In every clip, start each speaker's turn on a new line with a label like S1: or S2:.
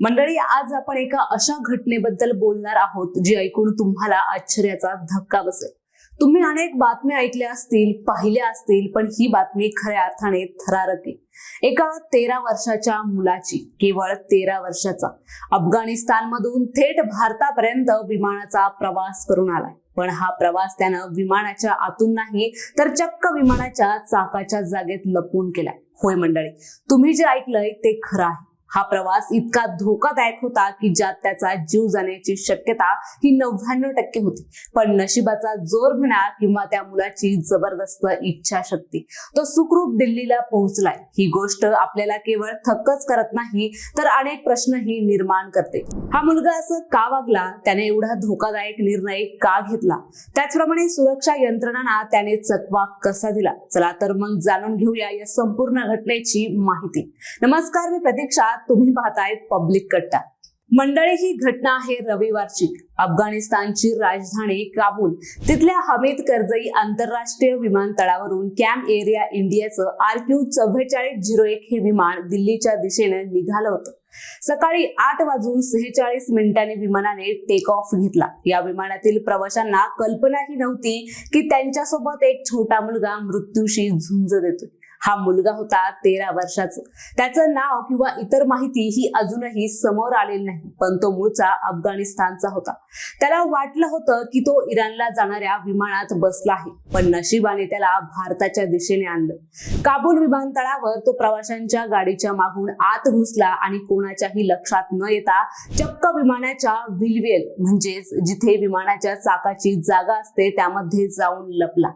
S1: मंडळी आज आपण एका अशा घटनेबद्दल बोलणार आहोत जी ऐकून तुम्हाला आश्चर्याचा धक्का बसेल. तुम्ही अनेक बातम्या ऐकल्या असतील पाहिल्या असतील पण ही बातमी खऱ्या अर्थाने थरारकी एका तेरा वर्षाच्या मुलाची केवळ तेरा वर्षाचा अफगाणिस्तान मधून थेट भारतापर्यंत विमानाचा प्रवास करून आलाय. पण हा प्रवास त्यानं विमानाच्या आतून नाही तर चक्क विमानाच्या चाकाच्या जागेत लपवून केलाय. होय मंडळी तुम्ही जे ऐकलंय ते खरं आहे. हा प्रवास इतका धोकादायक होता की ज्यात त्याचा जीव जाण्याची शक्यता ही नव्याण्णव टक्के होती. पण नशिबाचा जोर म्हणा किंवा त्या मुलाची जबरदस्त इच्छाशक्ती तो सुखरूप दिल्लीला पोहोचलाय. ही गोष्ट आपल्याला केवळ थक्कच करत नाही तर अनेक प्रश्नही निर्माण करते. हा मुलगा असं का वागला? त्याने एवढा धोकादायक निर्णय का घेतला? त्याचप्रमाणे सुरक्षा यंत्रणांना त्याने चकवा कसा दिला? चला तर मग जाणून घेऊया या संपूर्ण घटनेची माहिती. नमस्कार मी प्रतीक्षा. तुम्ही पाहताय पब्लिक कट्टा. मंडळी ही घटना आहे रविवारची. अफगाणिस्तानची राजधानी काबूल. तिथल्या हमीद करजई आंतरराष्ट्रीय विमानतळावरून कॅम्प एरिया इंडियाचं आर क्यू चव्वेचाळीस झिरो एक हे विमान दिल्लीच्या दिशेने निघालं होतं. सकाळी आठ वाजून सेहेचाळीस मिनिटांनी विमानाने टेक ऑफ घेतला. या विमानातील प्रवाशांना कल्पनाही नव्हती की त्यांच्यासोबत एक छोटा मुलगा मृत्यूशी झुंज देतोय. हा मुलगा होता तेरा वर्षाचा. त्याचं नाव किंवा इतर माहिती ही अजूनही समोर आलेली नाही पण तो मूळचा अफगाणिस्तानचा होता. त्याला वाटलं होतं की तो इराणला जाणाऱ्या विमानात बसला आहे पण नशिबाने त्याला भारताच्या दिशेने आणलं. काबूल विमानतळावर तो प्रवाशांच्या गाडीच्या मागून आत घुसला आणि कोणाच्याही लक्षात न येता चक्क विमानाच्या व्हीलवेल म्हणजेच जिथे विमानाच्या चाकाची जागा असते त्यामध्ये जाऊन लपला.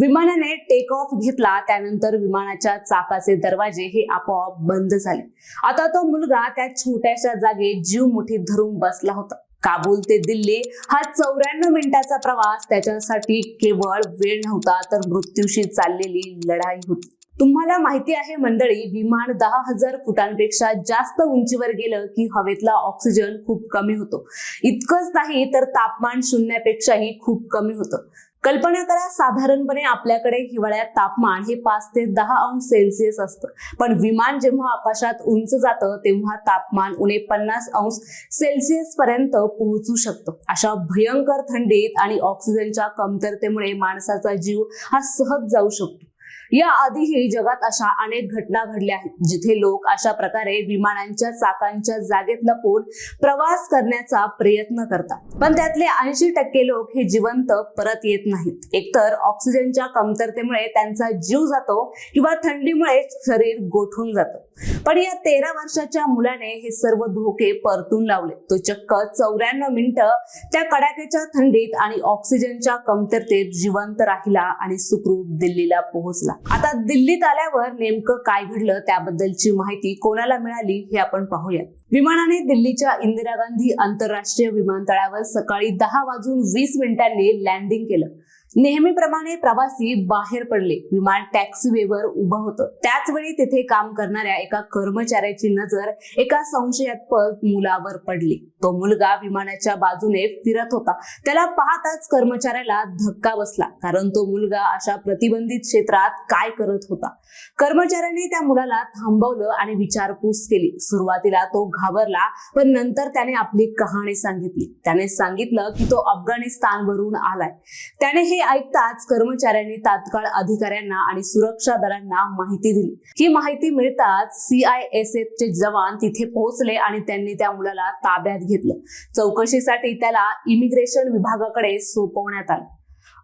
S1: विमानाने टेक ऑफ घेतला त्यानंतर विमान विमानाच्या चाकाचे दरवाजे हे आपोआप बंद झाले. आता तो मुलगा त्या छोट्याशा जागेत जीव मुठीत धरून बसला होता. काबूल ते दिल्ली हा चौऱ्याण्णव मिनिटाचा प्रवास त्याच्यासाठी केवळ वेळ नव्हता तर मृत्यूशी चाललेली लढाई होती. तुम्हाला माहिती आहे मंडळी विमान दहा हजार फुटांपेक्षा जास्त उंचीवर गेलं की हवेतला ऑक्सिजन खूप कमी होतो. इतकंच नाही तर तापमान शून्यापेक्षाही खूप कमी होतं. कल्पना करा साधारणपणे आपल्याकडे हिवाळ्यात तापमान हे पाच ते दहा अंश सेल्सिअस असतं. पण विमान जेव्हा आकाशात उंच जातं तेव्हा तापमान उणे पन्नास अंश सेल्सिअस पर्यंत पोहोचू शकतं. अशा भयंकर थंडीत आणि ऑक्सिजनच्या कमतरतेमुळे माणसाचा जीव हा सहज जाऊ शकतो. या आधीही जगात अशा अनेक घटना घडल्या आहेत जिथे लोक अशा प्रकारे विमानांच्या चाकांच्या जागेत लपून प्रवास करण्याचा प्रयत्न करतात. पण त्यातले ऐंशी टक्के लोक हे जिवंत परत येत नाहीत. एकतर ऑक्सिजनच्या कमतरतेमुळे त्यांचा जीव जातो किंवा थंडीमुळे शरीर गोठून जातं. पण या तेरा वर्षाच्या मुलाने हे सर्व धोके परतून लावले. तो चक्क चौऱ्याण्णव मिनिटं त्या कडाक्याच्या थंडीत आणि ऑक्सिजनच्या कमतरतेत जिवंत राहिला आणि सुखरूप दिल्लीला पोहोचला. आता दिल्लीत आल्यावर नेमकं काय घडलं त्याबद्दलची माहिती कोणाला मिळाली हे आपण पाहूया विमानाने दिल्लीच्या इंदिरा गांधी आंतरराष्ट्रीय विमानतळावर सकाळी दहा वाजून वीस मिनिटांनी लँडिंग केलं. नेहमीप्रमाणे प्रवासी बाहेर पडले. विमान टॅक्सीवेवर उभं होतं. त्याच वेळी तिथे काम करणाऱ्या एका कर्मचाऱ्याची नजर एका संशयास्पद मुलावर पडली. तो मुलगा विमानाच्या बाजूने फिरत होता. त्याला पाहताच कर्मचाऱ्याला धक्का बसला कारण तो मुलगा अशा प्रतिबंधित क्षेत्रात काय करत होता? कर्मचाऱ्याने त्या मुलाला थांबवलं आणि विचारपूस केली. सुरुवातीला तो घाबरला पण नंतर त्याने आपली कहाणी सांगितली. त्याने सांगितलं की तो अफगाणिस्तानवरून आलाय. त्याने हे ऐकताच कर्मचाऱ्यांनी तात्काळ अधिकाऱ्यांना आणि सुरक्षा दलांना माहिती दिली. ही माहिती मिळताच सीआयएसएफ चे जवान तिथे पोहोचले आणि त्यांनी त्या मुलाला ताब्यात घेतलं. चौकशीसाठी त्याला इमिग्रेशन विभागाकडे सोपवण्यात आलं.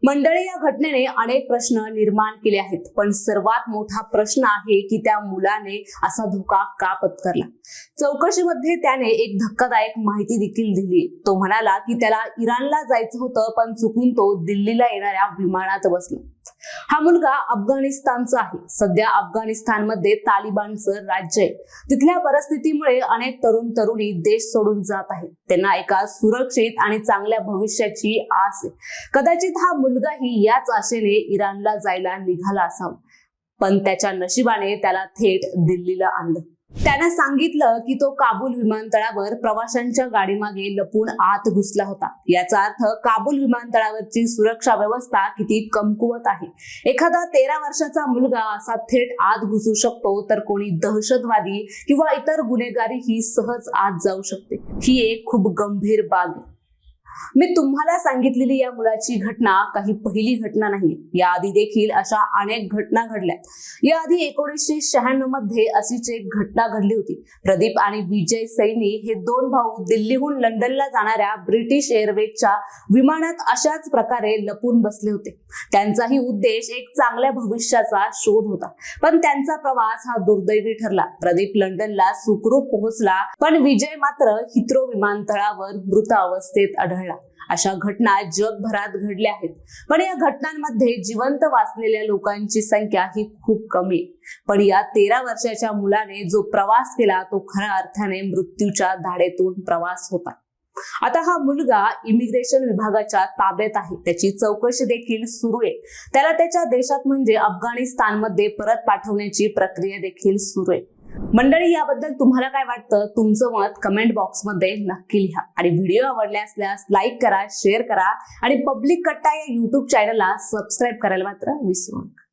S1: मंडळी या घटनेने अनेक प्रश्न निर्माण केले आहेत. पण सर्वात मोठा प्रश्न आहे की त्या मुलाने असा धोका का पत्करला? चौकशीमध्ये त्याने एक धक्कादायक माहिती देखील दिली. तो म्हणाला की त्याला इराणला जायचं होतं पण चुकून तो दिल्लीला येणाऱ्या विमानात बसला. हा मुलगा अफगाणिस्तानचा आहे. सध्या अफगाणिस्तानमध्ये तालिबानचं राज्य आहे. तिथल्या परिस्थितीमुळे अनेक तरुण तरुणी देश सोडून जात आहेत. त्यांना एका सुरक्षित आणि चांगल्या भविष्याची आस आहे. कदाचित हा मुलगाही याच आशेने इराणला जायला निघाला असावा. पण त्याच्या नशिबाने त्याला थेट दिल्लीला आणलं. त्यानं सांगितलं की तो काबूल विमानतळावर प्रवाशांच्या गाडीमागे लपून आत घुसला होता. याचा अर्थ काबूल विमानतळावरची सुरक्षा व्यवस्था किती कमकुवत आहे. एखादा तेरा वर्षाचा मुलगा असा थेट आत घुसू शकतो तर कोणी दहशतवादी किंवा इतर गुन्हेगारी ही सहज आत जाऊ शकते. ही एक खूप गंभीर बाब आहे. मी तुम्हाला सांगितलेली या मुलाची घटना काही पहिली घटना नाही. याआधी देखील अशा अनेक घटना घडल्यात. याआधी एकोणीसशे शहाण्णवमध्ये अशीच एक घटना घडली होती. प्रदीप आणि विजय सैनी हे दोन भाऊ दिल्लीहून लंडनला जाणाऱ्या ब्रिटिश एअरवेजच्या विमानात अशाच प्रकारे लपून बसले होते. त्यांचाही उद्देश एक चांगल्या भविष्याचा शोध होता. पण त्यांचा प्रवास हा दुर्दैवी ठरला. प्रदीप लंडनला सुखरूप पोहोचला पण विजय मात्र हिथ्रो विमानतळावर मृत अवस्थेत आढळला. अशा घटना जगभरात घडल्या आहेत. पण या घटनांमध्ये जिवंत वाचलेल्या लोकांची संख्या ही खूप कमी. आहे. पण या तेरा वर्षाच्या मुलाने जो प्रवास केला तो खऱ्या अर्थाने मृत्यूच्या धाडेतून प्रवास होता. आता हा मुलगा इमिग्रेशन विभागाच्या ताब्यात आहे. त्याची चौकशी देखील सुरू आहे. त्याला त्याच्या देशात म्हणजे अफगाणिस्तानमध्ये परत पाठवण्याची प्रक्रिया देखील सुरू आहे. मंडळी याबद्दल तुम्हाला काय वाटतं? तुमचं मत कमेंट बॉक्समध्ये नक्की लिहा. आणि व्हिडिओ आवडले असल्यास लाईक करा शेअर करा. आणि पब्लिक कट्टा या युट्यूब चॅनलला सबस्क्राईब करायला मात्र विसरू नका.